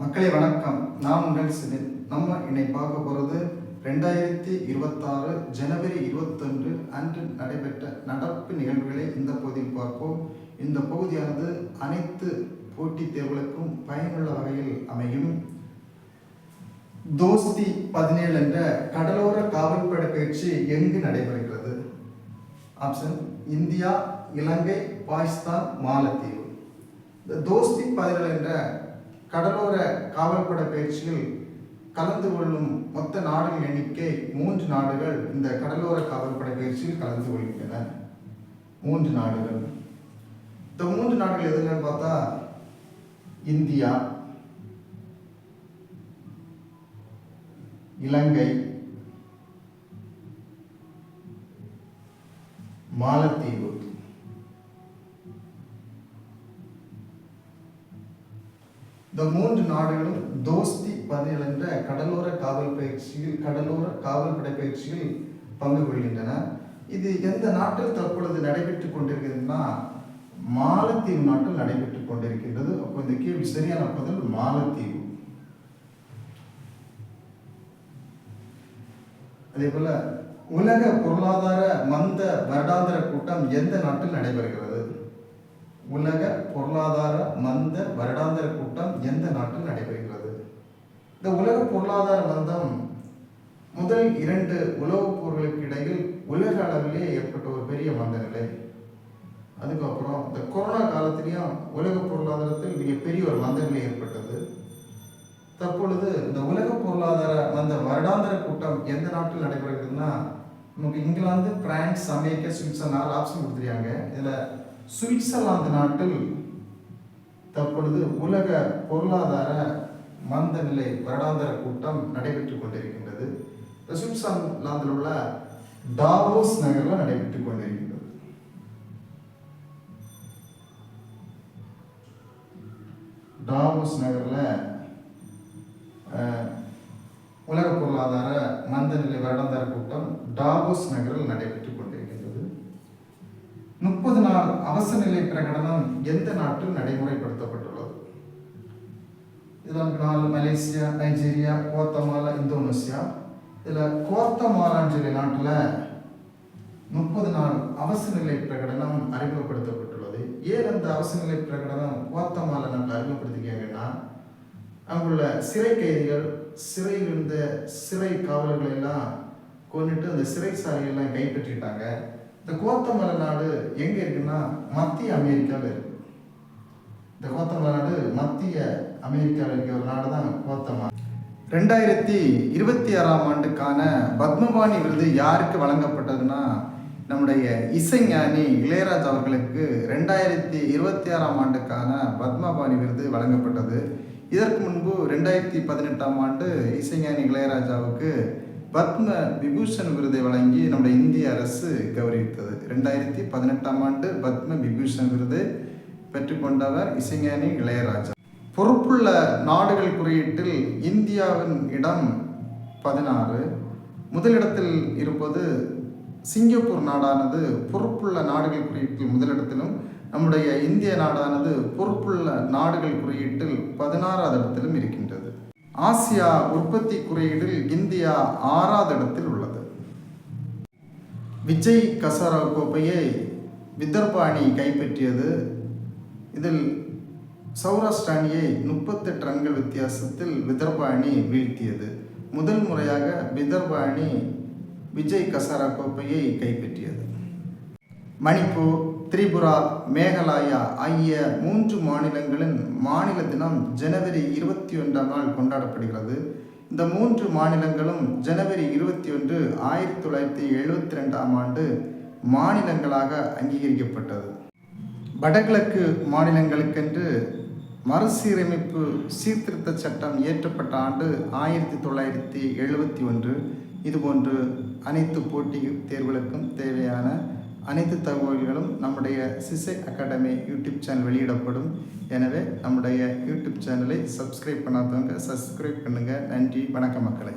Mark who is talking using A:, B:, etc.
A: மக்களே வணக்கம். நான் உங்கள் சிதில் நம்ம இன்னைக்கு பார்க்க போகிறது ரெண்டாயிரத்தி இருபத்தாறு ஜனவரி இருபத்தொன்று அன்று நடைபெற்ற நடப்பு நிகழ்வுகளை இந்த பகுதியில் பார்ப்போம். இந்த பகுதியானது அனைத்து போட்டித் தேர்வுகளுக்கும் பயனுள்ள வகையில் அமையும். தோஸ்தி பதினேழு என்ற கடலோர காவல்படை பயிற்சி எங்கு நடைபெறுகிறது? ஆப்ஷன் இந்தியா இலங்கை பாகிஸ்தான் மாலத்தீவு. இந்த தோஸ்தி பதினேழு என்ற கடலோர காவல்படை பயிற்சியில் கலந்து கொள்ளும் மொத்த நாடுகள் எண்ணிக்கை மூன்று நாடுகள் இந்த கடலோர காவல்படை பயிற்சியில் கலந்து கொள்கின்றன. மூன்று நாடுகள். இந்த மூன்று நாடுகள் எதுன்னு பார்த்தா இந்தியா இலங்கை மாலத்தீவு. இந்த மூன்று நாடுகளும் தோஸ்தி பதினேழு என்ற கடலோர காவல் பயிற்சியில் கடலோர காவல்படை பயிற்சியில் பங்கு கொள்கின்றன. இது எந்த நாட்டில் தற்பொழுது நடைபெற்றுக் கொண்டிருக்கிறதுனா மாலத்தீவு நாட்டில் நடைபெற்றுக் கொண்டிருக்கின்றது. அப்போ இந்த கேள்வி சரியான பதில் மாலத்தீவு. அதே போல உலக பொருளாதார மந்த வருடாந்திர கூட்டம் எந்த நாட்டில் நடைபெறுகிறது? உலக பொருளாதார மந்த வருடாந்திர கூட்டம் எந்த நாட்டில் நடைபெறுகிறது? இந்த உலக பொருளாதார மந்தம் முதல் இரண்டு உலகப் போர்களுக்கு இடையில் உலக அளவிலே ஏற்பட்ட ஒரு பெரிய மந்த நிலை. அதுக்கப்புறம் இந்த கொரோனா காலத்திலையும் உலக பொருளாதாரத்தில் மிகப்பெரிய ஒரு மந்த நிலை ஏற்பட்டது. தற்பொழுது இந்த உலக பொருளாதார அந்த வருடாந்திர கூட்டம் எந்த நாட்டில் நடைபெறுகிறதுனா நமக்கு இங்கிலாந்து பிரான்ஸ் அமெரிக்கா சுவிட்சர்லாந்து நாலு ஆப்ஷன் கொடுத்துருக்காங்க. இதில் சுவிட்சர்லாந்து நாட்டில் தற்பொழுது உலக பொருளாதார மந்த நிலை வருடாந்திர கூட்டம் நடைபெற்றுக் கொண்டிருக்கின்றது. சுவிட்சர்லாந்தில் உள்ள டாவோஸ் நகரில் நடைபெற்றுக் கொண்டிருக்கின்றது. டாவோஸ் நகரில் உலக பொருளாதார மந்த நிலை வருடாந்திர கூட்டம் டாவோஸ் நகரில் நடைபெற்றுக் கொண்டிருக்கிறது ஆனால் அவசர நிலை பிரகடனம் எந்த நாட்டில் நடைமுறைப்படுத்தப்பட்டுள்ளது? இதில் நமக்கு நாலு மலேசியா நைஜீரியா கோத்தமாலா இந்தோனேசியா. இதில் கோத்தமாலான்னு சொல்லி நாட்டில் முப்பது நாள் அவசர நிலை பிரகடனம் அறிமுகப்படுத்தப்பட்டுள்ளது. ஏன் அந்த அவசர நிலை பிரகடனம் கோத்தமாலா நாட்டில் அறிமுகப்படுத்திக்காங்கன்னா அங்குள்ள சிறை கைதிகள் சிறையில் இருந்த சிறை காவலர்களை எல்லாம் கொண்டுட்டு அந்த சிறைச்சாலையெல்லாம் கைப்பற்றிட்டாங்க. இந்த கோத்தமலை நாடு எங்க இருக்குன்னா மத்திய அமெரிக்காவில் இருக்கு. இந்த கோத்தமலை நாடு மத்திய அமெரிக்காவில் இருக்க ஒரு நாடு தான் கோத்தமா ரெண்டாயிரத்தி இருபத்தி ஆறாம் ஆண்டுக்கான பத்மபாணி விருது யாருக்கு வழங்கப்பட்டதுன்னா நம்முடைய இசைஞானி இளையராஜா அவர்களுக்கு ரெண்டாயிரத்தி இருபத்தி ஆறாம் ஆண்டுக்கான பத்மபாணி விருது வழங்கப்பட்டது. இதற்கு முன்பு ரெண்டாயிரத்தி பதினெட்டாம் ஆண்டு இசைஞானி இளையராஜாவுக்கு பத்ம விபூஷன் விருதை வழங்கி நம்முடைய இந்திய அரசு கௌரவித்தது. ரெண்டாயிரத்தி பதினெட்டாம் ஆண்டு பத்ம விபூஷன் விருது பெற்றுக்கொண்டவர் இசைஞானி இளையராஜா. பொறுப்புள்ள நாடுகள் குறியீட்டில் இந்தியாவின் இடம் பதினாறு. முதலிடத்தில் இருப்பது சிங்கப்பூர் நாடானது. பொறுப்புள்ள நாடுகள் குறியீட்டில் முதலிடத்திலும் நம்முடைய இந்திய நாடானது பொறுப்புள்ள நாடுகள் குறியீட்டில் பதினாறாவது இடத்திலும் இருக்கின்றது. ஆசியா உற்பத்தி குறியீடில் இந்தியா ஆறாவது இடத்தில் உள்ளது. விஜய் கசாரா கோப்பையை விதர்பா அணி கைப்பற்றியது. இதில் சௌராஷ்டிர அணியை முப்பத்தெட்டு ரன்கள் வித்தியாசத்தில் விதர்பா அணி வீழ்த்தியது. முதல் முறையாக விதர்பா அணி விஜய் கசாரா கோப்பையை கைப்பற்றியது. மணிப்பூர் திரிபுரா மேகாலயா ஆகிய மூன்று மாநிலங்களின் தினம் ஜனவரி இருபத்தி ஒன்றாம் நாள் கொண்டாடப்படுகிறது. இந்த மூன்று மாநிலங்களும் ஜனவரி இருபத்தி ஒன்று ஆயிரத்தி தொள்ளாயிரத்தி எழுபத்தி ரெண்டாம் ஆண்டு மாநிலங்களாக அங்கீகரிக்கப்பட்டது. வடகிழக்கு மாநிலங்களுக்கென்று மறுசீரமைப்பு சீர்திருத்த சட்டம் இயற்றப்பட்ட ஆண்டு ஆயிரத்தி தொள்ளாயிரத்தி எழுபத்தி ஒன்று. இதுபோன்று அனைத்து போட்டி தேர்வுகளுக்கும் தேவையான அனைத்து தகவல்களும் நம்முடைய சிசை அகாடமி யூடியூப் சேனல் வெளியிடப்படும். எனவே நம்முடைய யூடியூப் சேனலை சப்ஸ்கிரைப் பண்ணாதவங்க சப்ஸ்கிரைப் பண்ணுங்கள் நன்றி வணக்க மக்களை.